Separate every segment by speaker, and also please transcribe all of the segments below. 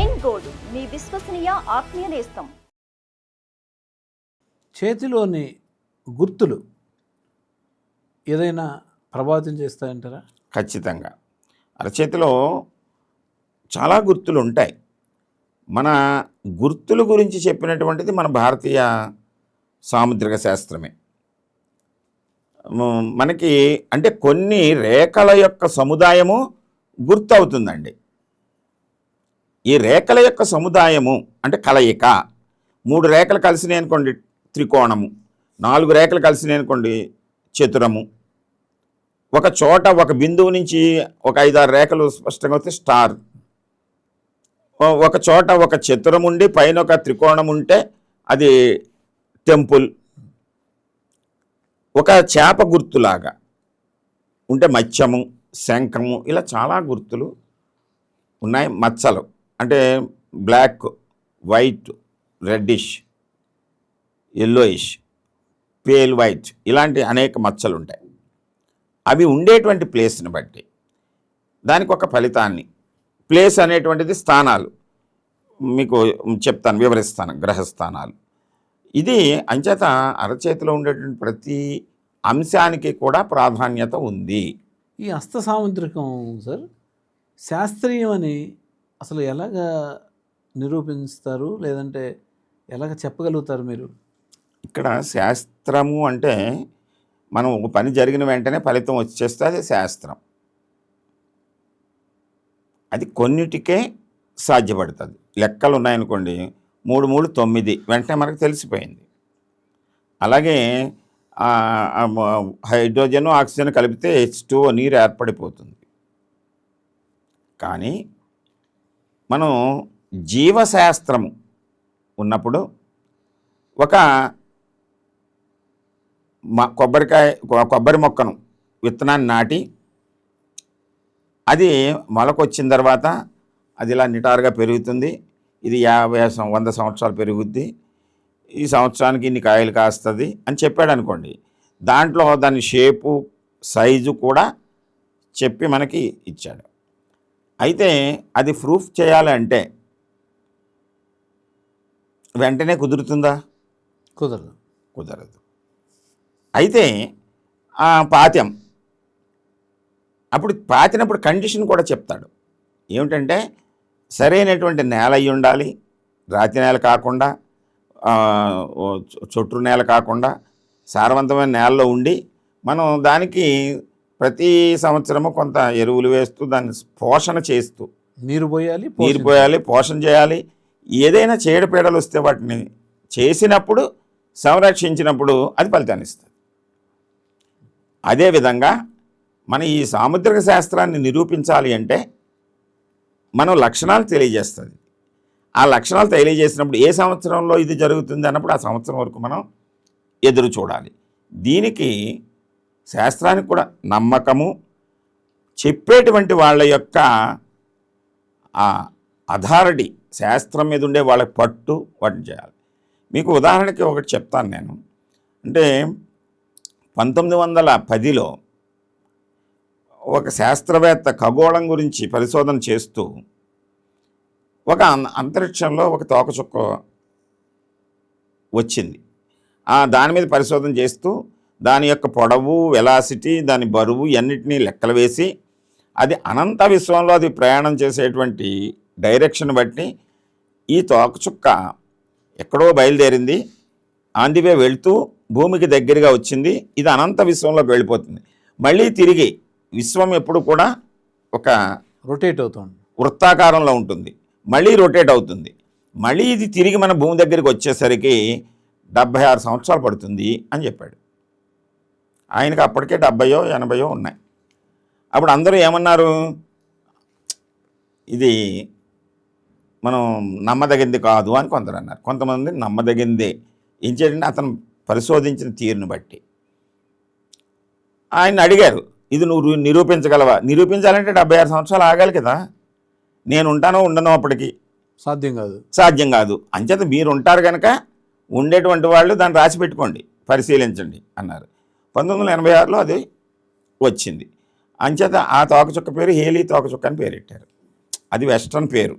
Speaker 1: ఎన్ gold మీ విశ్వసనీయ ఆత్మీయ నేస్తం.
Speaker 2: చేతిలోని గుర్తులు ఏదైనా ప్రభావితం చేస్తాయంటారా?
Speaker 3: ఖచ్చితంగా. అరచేతిలో చాలా గుర్తులు ఉంటాయి మన గుర్తుల గురించి చెప్పినటువంటిది మన భారతీయ సాముద్రిక శాస్త్రమే. మనకి అంటే కొన్ని రేఖల యొక్క సముదాయము గుర్తు అవుతుందండి ఈ రేఖల యొక్క సముదాయము అంటే కలయిక. మూడు రేఖలు కలిసినాయి అనుకోండి త్రికోణము. నాలుగు రేఖలు కలిసినాయి అనుకోండి చతురము. ఒక చోట ఒక బిందువు నుంచి ఒక ఐదారు రేఖలు స్పష్టంగా వస్తే స్టార్. ఒక చోట ఒక చతురం ఉండి పైన ఒక త్రికోణం ఉంటే అది టెంపుల్. ఒక చేప గుర్తులాగా ఉంటే మత్స్యము శంఖము ఇలా చాలా గుర్తులు ఉన్నాయి మచ్చలు. అంటే black white reddish yellowish pale white ఇలాంటి అనేక మచ్చలు ఉంటాయి. అవి ఉండేటువంటి ప్లేస్ని బట్టి దానికి ఒక ఫలితాన్ని. ప్లేస్ అనేటువంటిది స్థానాలు. మీకు చెప్తాను వివరిస్తాను గ్రహస్థానాలు. ఇది అంచేత అరచేతిలో ఉండేటువంటి ప్రతి అంశానికి కూడా ప్రాధాన్యత ఉంది.
Speaker 2: ఈ హస్త సాముద్రికం సార్ శాస్త్రీయం అని అసలు ఎలాగ నిరూపిస్తారు? లేదంటే ఎలాగ చెప్పగలుగుతారు మీరు?
Speaker 3: ఇక్కడ శాస్త్రము అంటే మనం ఒక పని జరిగిన వెంటనే ఫలితం వచ్చేస్తే అది శాస్త్రం. అది కొన్నిటికే సాధ్యపడుతుంది. లెక్కలు ఉన్నాయనుకోండి మూడు మూడు తొమ్మిది వెంటనే మనకు తెలిసిపోయింది. అలాగే హైడ్రోజన్ ఆక్సిజన్ కలిపితే హెచ్ టూ నీరు ఏర్పడిపోతుంది. కానీ మనం జీవశాస్త్రము ఉన్నప్పుడు ఒక మ- కొబ్బరికాయ కొబ్బరి మొక్కను విత్తనాన్ని నాటి అది మొలకొచ్చిన తర్వాత అది ఇలా నిటారుగా పెరుగుతుంది. ఇది యాభై వంద సంవత్సరాలు పెరుగుద్ది. ఈ సంవత్సరానికి ఇన్ని కాయలు కాస్తుంది అని చెప్పాడు అనుకోండి. దాంట్లో దాని షేపు సైజు కూడా చెప్పి మనకి ఇచ్చాడు. అయితే అది ప్రూఫ్ చేయాలంటే వెంటనే కుదురుతుందా?
Speaker 2: కుదరదు.
Speaker 3: కుదరదు. అయితే పాత్యం అప్పుడు పాతినప్పుడు కండిషన్ కూడా చెప్తాడు. ఏమిటంటే సరైనటువంటి నేల అయి ఉండాలి రాతి నేల కాకుండా చొట్టు నేల కాకుండా సారవంతమైన నేలలో ఉండి మనం దానికి ప్రతి సంవత్సరము కొంత ఎరువులు వేస్తూ దాన్ని పోషణ చేస్తూ
Speaker 2: నీరు పోయాలి
Speaker 3: నీరు. పోయాలి పోషణ చేయాలి. ఏదైనా చీడపీడలు వస్తే వాటిని చేసినప్పుడు సంరక్షించినప్పుడు అది ఫలితాన్ని ఇస్తుంది. అదేవిధంగా మన ఈ సాముద్రిక శాస్త్రాన్ని నిరూపించాలి అంటే మనం లక్షణాలు తెలియజేస్తుంది. ఆ లక్షణాలు తెలియజేసినప్పుడు ఏ సంవత్సరంలో ఇది జరుగుతుంది అన్నప్పుడు ఆ సంవత్సరం వరకు మనం ఎదురు చూడాలి. దీనికి శాస్త్రానికి కూడా నమ్మకము చెప్పేటువంటి వాళ్ళ యొక్క ఆ అథారిటీ శాస్త్రం మీద ఉండే వాళ్ళకి పట్టు వాటిని చేయాలి. మీకు ఉదాహరణకి ఒకటి చెప్తాను నేను. అంటే పంతొమ్మిది వందల పదిలో ఒక శాస్త్రవేత్త ఖగోళం గురించి పరిశోధన చేస్తూ ఒక అంతరిక్షంలో ఒక తోకచుక్క వచ్చింది. ఆ దాని మీద పరిశోధన చేస్తూ దాని యొక్క పొడవు వెలాసిటీ దాని బరువు ఇవన్నిటినీ లెక్కలు వేసి అది అనంత విశ్వంలో అది ప్రయాణం చేసేటువంటి డైరెక్షన్ బట్టి ఈ తోకచుక్క ఎక్కడో బయలుదేరింది. ఆందివే వెళ్తూ భూమికి దగ్గరగా వచ్చింది. ఇది అనంత విశ్వంలోకి వెళ్ళిపోతుంది. మళ్ళీ తిరిగి విశ్వం ఎప్పుడు కూడా ఒక
Speaker 2: రొటేట్ అవుతుంది.
Speaker 3: వృత్తాకారంలో ఉంటుంది. మళ్ళీ రొటేట్ అవుతుంది. మళ్ళీ ఇది తిరిగి మన భూమి దగ్గరికి వచ్చేసరికి డెబ్భై ఆరు సంవత్సరాలు పడుతుంది అని చెప్పాడు. ఆయనకి అప్పటికే డెబ్బయో ఎనభయో ఉన్నాయి. అప్పుడు అందరూ ఏమన్నారు? ఇది మనం నమ్మదగింది కాదు అని కొందరు అన్నారు. కొంతమంది నమ్మదగిందే. ఏం చేయండి అతను పరిశోధించిన తీరుని బట్టి. ఆయన అడిగారు ఇది నువ్వు నిరూపించగలవా? నిరూపించాలంటే డెబ్బై ఆరు సంవత్సరాలు ఆగాలి కదా. నేను ఉంటానో ఉండనో అప్పటికి.
Speaker 2: సాధ్యం కాదు.
Speaker 3: సాధ్యం కాదు. అంచేత మీరు ఉంటారు కనుక ఉండేటువంటి వాళ్ళు దాన్ని రాసి పెట్టుకోండి పరిశీలించండి అన్నారు. పంతొమ్మిది వందల ఎనభై ఆరులో అది వచ్చింది. అంచేత ఆ తోకచుక్క పేరు హేలీ తోకచుక్క అని పేరెట్టారు. అది వెస్ట్రన్ పేరు.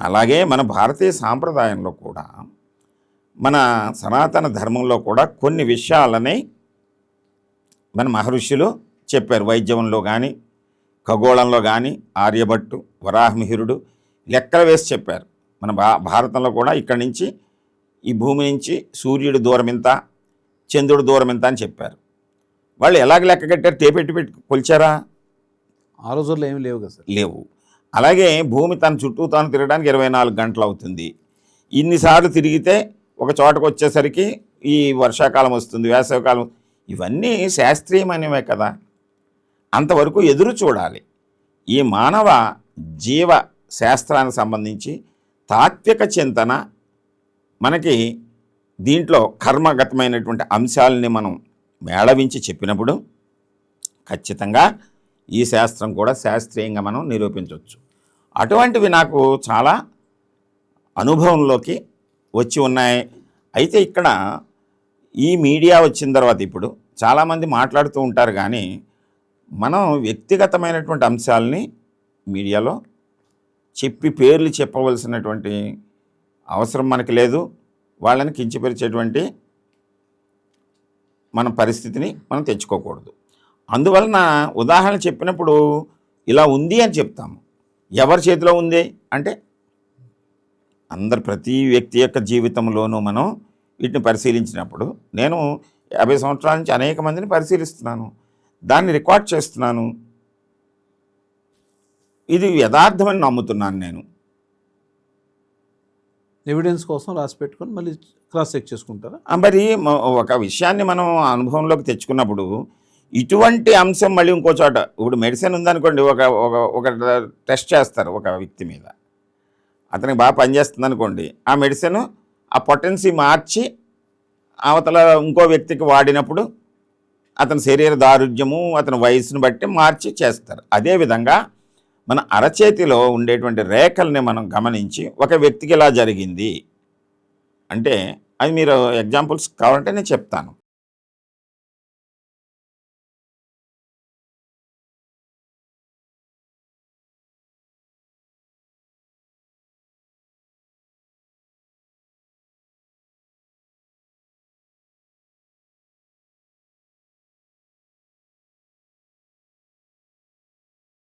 Speaker 3: అలాగే మన భారతీయ సాంప్రదాయంలో కూడా మన సనాతన ధర్మంలో కూడా కొన్ని విషయాలని మన మహర్షులు చెప్పారు. వైద్యంలో కానీ ఖగోళంలో కానీ ఆర్యభట్టు వరాహమిహిరుడు లెక్కలు వేసి చెప్పారు. మన భా భారతంలో కూడా ఇక్కడి నుంచి ఈ భూమి నుంచి సూర్యుడు దూరం ఇంత చంద్రుడు దూరం ఇంత అని చెప్పారు. వాళ్ళు ఎలాగ లెక్క కట్టారు? టేపెట్టి పెట్టి కొలిచారా?
Speaker 2: ఆ రోజుల్లో ఏమి లేవు కదా సార్.
Speaker 3: లేవు. అలాగే భూమి తన చుట్టూ తాను తిరగడానికి ఇరవై నాలుగు గంటలు అవుతుంది. ఇన్నిసార్లు తిరిగితే ఒక చోటకు వచ్చేసరికి ఈ వర్షాకాలం వస్తుంది వేసవికాలం. ఇవన్నీ శాస్త్రీయమైనవే కదా. అంతవరకు ఎదురు చూడాలి. ఈ మానవ జీవ శాస్త్రానికి సంబంధించి తాత్విక చింతన మనకి దీంట్లో కర్మగతమైనటువంటి అంశాలని మనం మేళవించి చెప్పినప్పుడు ఖచ్చితంగా ఈ శాస్త్రం కూడా శాస్త్రీయంగా మనం నిరూపించవచ్చు. అటువంటివి నాకు చాలా అనుభవంలోకి వచ్చి ఉన్నాయి. అయితే ఇక్కడ ఈ మీడియా వచ్చిన తర్వాత ఇప్పుడు చాలామంది మాట్లాడుతూ ఉంటారు కానీ మనం వ్యక్తిగతమైనటువంటి అంశాలని మీడియాలో చెప్పి పేర్లు చెప్పవలసినటువంటి అవసరం మనకి లేదు. వాళ్ళని కించపరిచేటువంటి మన పరిస్థితిని మనం తెచ్చుకోకూడదు. అందువలన ఉదాహరణ చెప్పినప్పుడు ఇలా ఉంది అని చెప్తాము. ఎవరి చేతిలో ఉంది? అంటే అందరు ప్రతి వ్యక్తి యొక్క జీవితంలోనూ మనం వీటిని పరిశీలించినప్పుడు నేను యాభై సంవత్సరాల నుంచి అనేక మందిని పరిశీలిస్తున్నాను. దాన్ని రికార్డ్ చేస్తున్నాను. ఇది యథార్థమని నమ్ముతున్నాను నేను.
Speaker 2: ఎవిడెన్స్ కోసం రాసి పెట్టుకొని మళ్ళీ క్రాస్ చెక్ చేసుకుంటారా?
Speaker 3: మరి ఒక విషయాన్ని మనం అనుభవంలోకి తెచ్చుకున్నప్పుడు ఇటువంటి అంశం మళ్ళీ ఇంకో చోట ఇప్పుడు మెడిసిన్ ఉందనుకోండి ఒక ఒక ఒక టెస్ట్ చేస్తారు ఒక వ్యక్తి మీద. అతనికి బాగా పనిచేస్తుంది అనుకోండి ఆ మెడిసిన్ ఆ పొటెన్సీ మార్చి అవతల ఇంకో వ్యక్తికి వాడినప్పుడు అతని శరీర దారుఢ్యము అతని వయసును బట్టి మార్చి చేస్తారు. అదేవిధంగా మన అరచేతిలో ఉండేటువంటి రేఖల్ని మనం గమనించి ఒక వ్యక్తికి ఇలా జరిగింది. అంటే అది మీరు ఎగ్జాంపుల్స్ కావాలంటే నేను చెప్తాను.